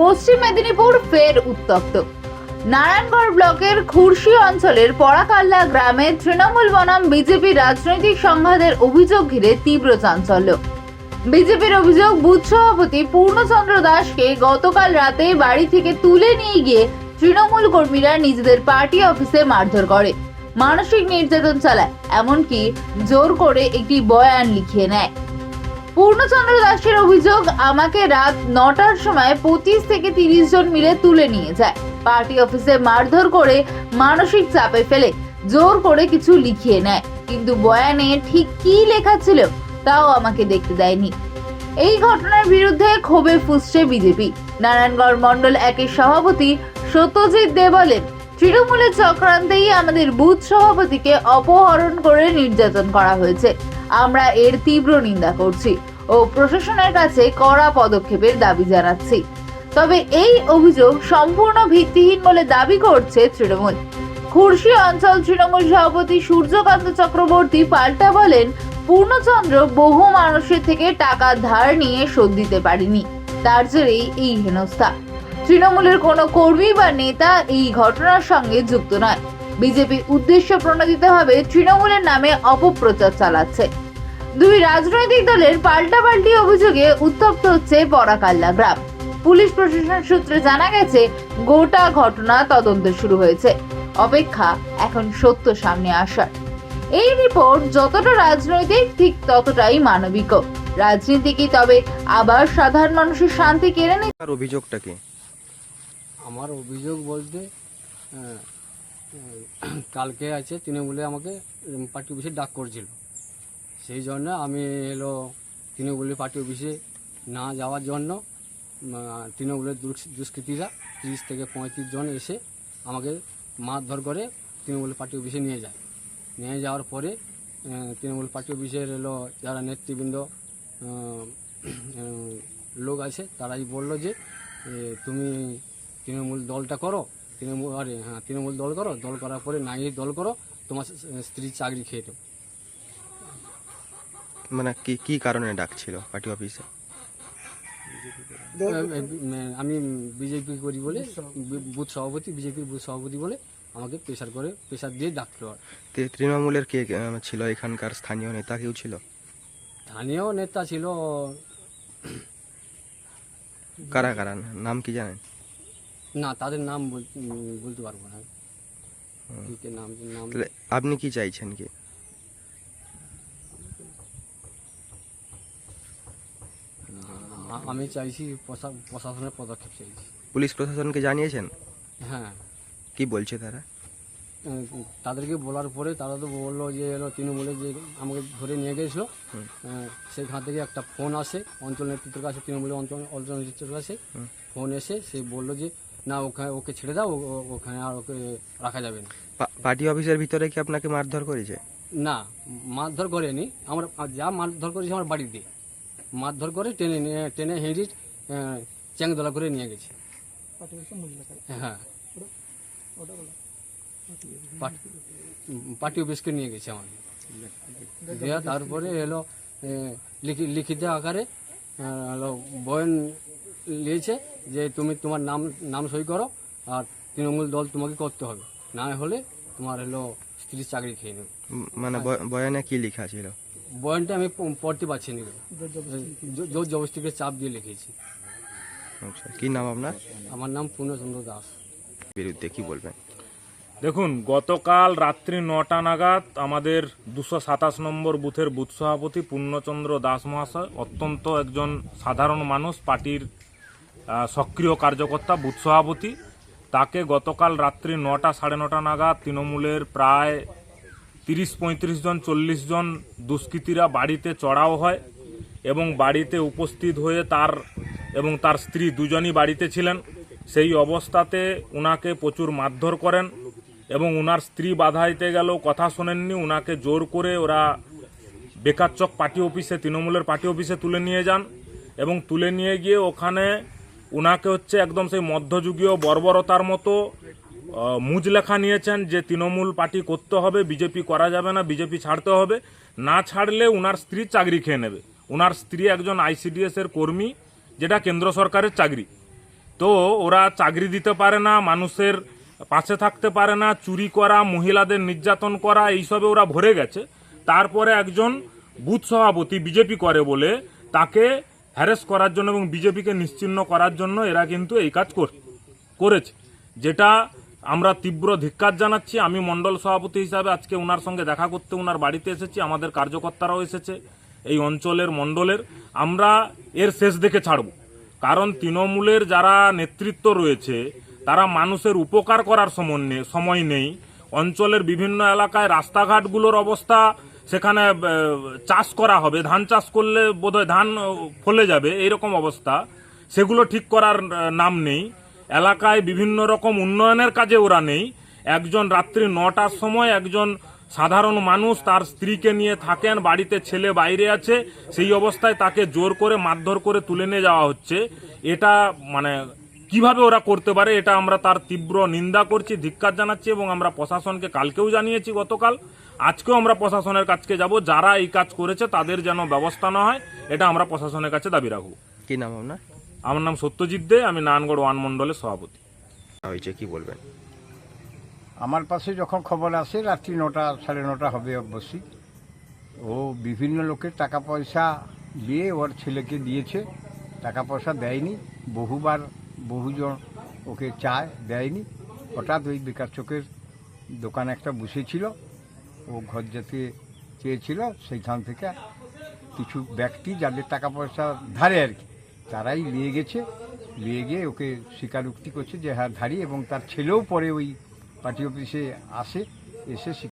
পশ্চিম মেদিনীপুর ফের উত্তপ্ত। নারায়ণগড় ব্লকের খুরশি অঞ্চলের পরাকাল্লা গ্রামে তৃণমূল বনাম বিজেপি রাজনৈতিক সংঘাতের অভিযোগ ঘিরে তীব্র চাঞ্চল্য। বিজেপির অভিযোগ, বুথ সভাপতি পূর্ণচন্দ্র দাসকে গতকাল রাতে বাড়ি থেকে তুলে নিয়ে গিয়ে তৃণমূল কর্মীরা নিজেদের পার্টি অফিসে মারধর করে। মানসিক নির্যাতন চালায়, এমনকি জোর করে একটি বয়ান লিখিয়ে নেয়। পূর্ণচন্দ্র দাসের অভিযোগ আমাকে রাত নটার সময় পঁচিশ থেকে তিরিশ জন মিলে তুলে নিয়ে যায়। পার্টি অফিসে মারধর করে মানসিক চাপে ফেলে, জোর করে কিছু লিখিয়ে নেয়। কিন্তু বয়ানে ঠিক কি লেখা ছিল তাও আমাকে দেখতে দেয়নি। এই ঘটনার বিরুদ্ধে ক্ষোভে ফুসছে বিজেপি। নারায়ণগড় মণ্ডল একের সভাপতি সত্যজিৎ দে বলেন তৃণমূলের চক্রান্তেই আমাদের বুথ সভাপতিকে অপহরণ করে নির্যাতন করা হয়েছে। আমরা এর তীব্র নিন্দা করছি ও প্রশাসনের কাছে কড়া পদক্ষেপের দাবি জানাচ্ছি। তবে এই অভিযোগ সম্পূর্ণ ভিত্তিহীন বলে দাবি করছে তৃণমূল। খুরশি অঞ্চল তৃণমূল সভাপতি সূর্যকান্ত চক্রবর্তী পাল্টা বলেন, পূর্ণচন্দ্র বহু মানুষের থেকে টাকা ধার নিয়ে শোধ দিতে পারেনি। তার জেরেই এই হেনস্থা। তৃণমূলের কোনো কর্মী বা নেতা এই ঘটনার সঙ্গে যুক্ত নয়। বিজেপি উদ্দেশ্য প্রণোদিতভাবে তৃণমূলের নামে অপপ্রচার চালাচ্ছে। দুই রাজনৈতিক দলের পাল্টাপাল্টি অভিযোগে উত্তপ্ত হচ্ছে পরাকাল্লা গ্রাম। পুলিশ প্রশাসন সূত্রে জানা গেছে, গোটা ঘটনা তদন্ত শুরু হয়েছে। অপেক্ষা এখন সত্য সামনে আসার। এই রিপোর্ট যতটা রাজনৈতিক, ঠিক ততটাই মানবিক রাজনীতি কি তবে আবার সাধারণ মানুষের শান্তি কেড়ে নিচ্ছে? তার অভিযোগটা কি? আমার অভিযোগ বলতে আহ, আহ, কালকে আছে তৃণমূলে আমাকে পার্টি অফিসে ডাক করছিল। সেই জন্য আমি এলো তৃণমূলের পার্টি অফিসে না যাওয়ার জন্য তৃণমূলের দুষ্- দুষ্কৃতীরা তিরিশ থেকে পঁয়ত্রিশ জন এসে আমাকে মারধর করে তৃণমূল পার্টি অফিসে নিয়ে যায়। নিয়ে যাওয়ার পরে তৃণমূল পার্টি অফিসের এলো যারা নেতৃবৃন্দ লোক আছে তারাই বলল যে তুমি তৃণমূল দলটা করো তৃণমূল আরে হ্যাঁ তৃণমূল দল করো দল করার পরে নাই দল করো তোমার স্ত্রী চাকরি খেয়ে দেবো মানে কি কি কারণে ডাকছিল পার্টি অফিসে? আমি বিজেপি করি বলে বুথ সভাপতি বিজেপির বুথ সভাপতি বলে আমাকে প্রেশার করে প্রেশার দিয়ে ডাকলো আর। তৃণমূলের কে ছিল এখানকার স্থানীয় নেতা কেউ ছিল? স্থানীয় নেতা ছিল কারা কারা? নাম কি জানেন? না তাদের নাম বল- বলতে পারব না। কি নাম নাম। তাহলে আপনি কি চাইছেন কি? আমি চাইছি প্রশা- প্রশাসনের পদক্ষেপ চাইছি। পুলিশ প্রশাসনকে জানিয়েছেন? হ্যাঁ। কি বলছে তারা? তাদেরকে বলার পরে তারা তো বলল যে এলো তৃণমূলে যে আমাকে ধরে নিয়ে গেছিল সেখান থেকে একটা ফোন আসে অঞ্চল নেতৃত্বের কাছে তৃণমূলের অঞ্চল অঞ্চল নেতৃত্বের কাছে। ফোন এসে সে বলল যে না ওখানে ওকে ছেড়ে দাও ওখানে আর ওকে রাখা যাবে না। পার্টি অফিসের ভিতরে কি আপনাকে মারধর করেছে? না মারধর করেনি। আমার যা মারধর করেছে আমার বাড়িতে মারধর করে টেনে নিয়ে টেনে হেঁড়ি চ্যাংদোলা করে নিয়ে গেছে। হ্যাঁ। পার্টি- অফিসকে নিয়ে গেছে আমাকে দেওয়া তারপরে এলো লিখি- লিখিত আকারে বয়ান নিয়েছে যে তুমি তোমার নাম নাম সই করো আর তৃণমূল দল তোমাকে করতে হবে। না হলে তোমার হলো স্ত্রীর চাকরি খেয়ে নেবে। মানে বয়ানে কি লেখা ছিল? বয়ানটা আমি পড়তে পারছি না। জোর জবস্তিকে চাপ দিয়ে লিখেছি। আচ্ছা কি নাম আপনার? আমার নাম পূর্ণচন্দ্র দাস। বিরুদ্ধে কি বলবেন? দেখুন গতকাল রাত্রি নটা নাগাদ আমাদের দুশো সাতাশ নম্বর বুথের বুথ সভাপতি পূর্ণচন্দ্র দাস মহাশয় অত্যন্ত একজন সাধারণ মানুষ পার্টির সক্রিয় কার্যকর্তা বুথ সভাপতি। তাকে গতকাল রাত্রি নটা সাড়ে নটা নাগাদ তৃণমূলের প্রায় তিরিশ পঁয়ত্রিশ জন, চল্লিশ জন দুষ্কৃতীরা বাড়িতে চড়াও হয় এবং বাড়িতে উপস্থিত হয়ে তার এবং তার স্ত্রী দুজনই বাড়িতে ছিলেন। সেই অবস্থাতে উনাকে প্রচুর মারধর করেন এবং উনার স্ত্রী বাধা দিতে গেলেও কথা শোনেননি। উনাকে জোর করে ওরা বেকারচক পার্টি অফিসে, তৃণমূলের পার্টি অফিসে তুলে নিয়ে যান এবং তুলে নিয়ে গিয়ে ওখানে উনাকে হচ্ছে একদম সেই মধ্যযুগীয় বর্বরতার মতো আহ, মুজ লেখা নিয়েছেন যে তৃণমূল পার্টি করতে হবে বিজেপি করা যাবে না বিজেপি ছাড়তে হবে। না ছাড়লে উনার স্ত্রী চাকরি খেয়ে নেবে। উনার স্ত্রী একজন আইসিডিএস এর কর্মী যেটা কেন্দ্র সরকারের চাকরি। তো ওরা চাকরি দিতে পারে না মানুষের পাশে থাকতে পারে না চুরি করা মহিলাদের নির্যাতন করা এইসবে ওরা ভরে গেছে। তারপরে একজন বুথ সভাপতি বিজেপি করে বলে তাকে হ্যারেস করার জন্য এবং বিজেপিকে নিশ্চিহ্ন করার জন্য এরা কিন্তু এই কাজ কর- করেছে। যেটা আমরা তীব্র ধিক্কার জানাচ্ছি। আমি মণ্ডল সভাপতি হিসাবে আজকে ওনার সঙ্গে দেখা করতে ওনার বাড়িতে এসেছি। আমাদের কার্যকর্তারাও এসেছে এই অঞ্চলের মণ্ডলের। আমরা এর শেষ দেখে ছাড়ব। কারণ তৃণমূলের যারা নেতৃত্ব রয়েছে, তারা মানুষের উপকার করার সময় নেই। অঞ্চলের বিভিন্ন এলাকায় রাস্তাঘাটগুলোর অবস্থা সেখানে চাষ করা হবে। ধান চাষ করলে বোধহয় ধান ফলে যাবে, এইরকম অবস্থা। সেগুলো ঠিক করার নাম নেই। এলাকায় বিভিন্ন রকম উন্নয়নের কাজে ওরা নেই। একজন রাত্রি নটার সময় একজন সাধারণ মানুষ তার স্ত্রীকে নিয়ে থাকেন, বাড়িতে ছেলে বাইরে আছে, সেই অবস্থায় তাকে জোর করে, মারধর করে তুলে নিয়ে যাওয়া হচ্ছে। এটা মানে কীভাবে ওরা করতে পারে এটা আমরা তার তীব্র নিন্দা করছি ধিক্কার জানাচ্ছি এবং আমরা প্রশাসনকে কালকেও জানিয়েছি গতকাল। আজকেও আমরা প্রশাসনের কাছকে যাব যারা এই কাজ করেছে তাদের যেন ব্যবস্থা না হয় এটা আমরা প্রশাসনের কাছে দাবি রাখব। কি নাম আপনার? আমার নাম সত্যজিৎ দে আমি নারায়ণগড় ওয়ান মণ্ডলের সভাপতি। হয়েছে কি বলবেন? আমার পাশে যখন খবর আসে রাত্রি নটা সাড়ে নটা হবে অবশ্যই। ও বিভিন্ন লোকের টাকা পয়সা দিয়ে ওর ছেলেকে দিয়েছে। টাকা পয়সা দেয়নি। বহুবার বহুজন ওকে চায়, দেয়নি। হঠাৎ ওই বেকার চোখের দোকান একটা বসেছিল, ও ঘর যেতে চেয়েছিল, সেইখান থেকে কিছু ব্যক্তি যাদের টাকা পয়সা ধারে আর কি, তারাই নিয়ে গেছে। নিয়ে গিয়ে ওকে স্বীকারোক্তি করছে যে হ্যাঁ ধারি এবং তার ছেলেও পরে ওই পার্টি অফিসে আসে, এসে